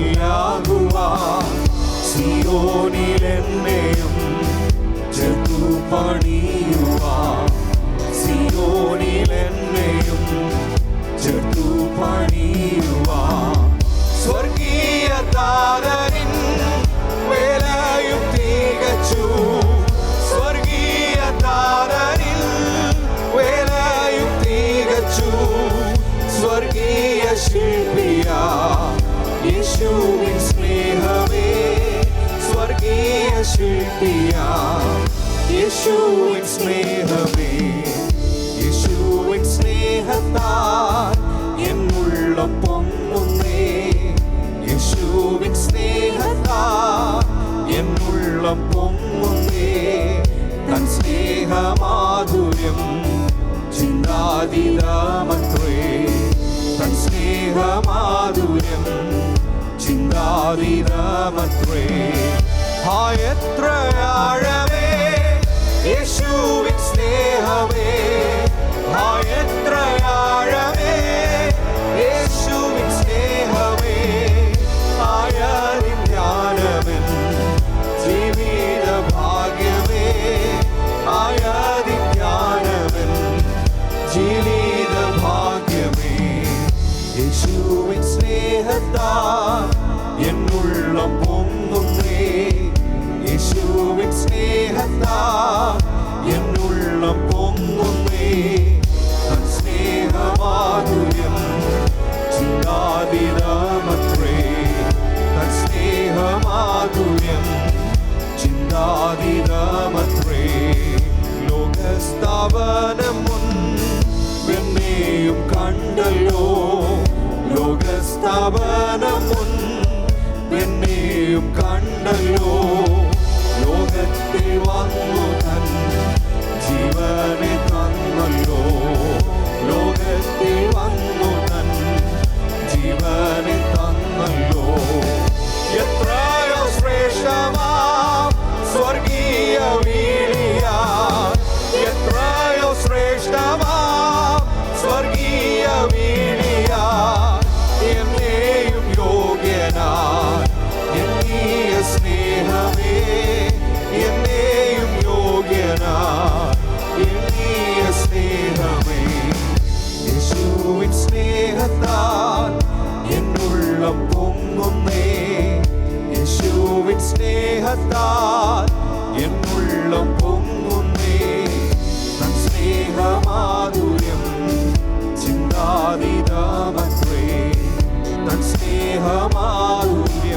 മുലക്കല്ലാകുവാൻ സിയോനിലെന്നെയും ചെറുപണിയുവാൻ സിയോനിലെന്നെ ശില്പിയ യേശുവിൻ സ്നേഹമേ യേശുവിൻ സ്നേഹത്താൽ എന്നുള്ള പൊങ്ങുന്നേ. യേശുവിൻ സ്നേഹത്താൽ എന്നുള്ള പൊങ്ങുന്നേ. തൻ സ്നേഹമാധുര്യം ചിന്താതീതമത്രേ തൻ സ്നേഹമാധുര്യം ചിന്താതീതമത്രേ ആ എത്ര ആഴമേ യേശുവിൻ സ്നേഹമേ. സ്നേഹത്താൽ എന്നുള്ള പൊങ്ങുന്നേ. തൻ സ്നേഹമാധുര്യം ചിന്താതീതമത്രേ തൻ സ്നേഹമാധുര്യം ചിന്താതീതമത്രേ ലോകസ്ഥാപനം മുൻ എന്നെയും കണ്ടല്ലോ. ലോകസ്ഥാപനം മുൻ എന്നെയും കണ്ടല്ലോ. one. സ്നേഹത്താൽ എന്നുള്ള പൊങ്ങുന്നേ തൻ സ്നേഹമാധുര്യം ചിന്താതീതമത്രേ. തൻ സ്നേഹമാധുര്യം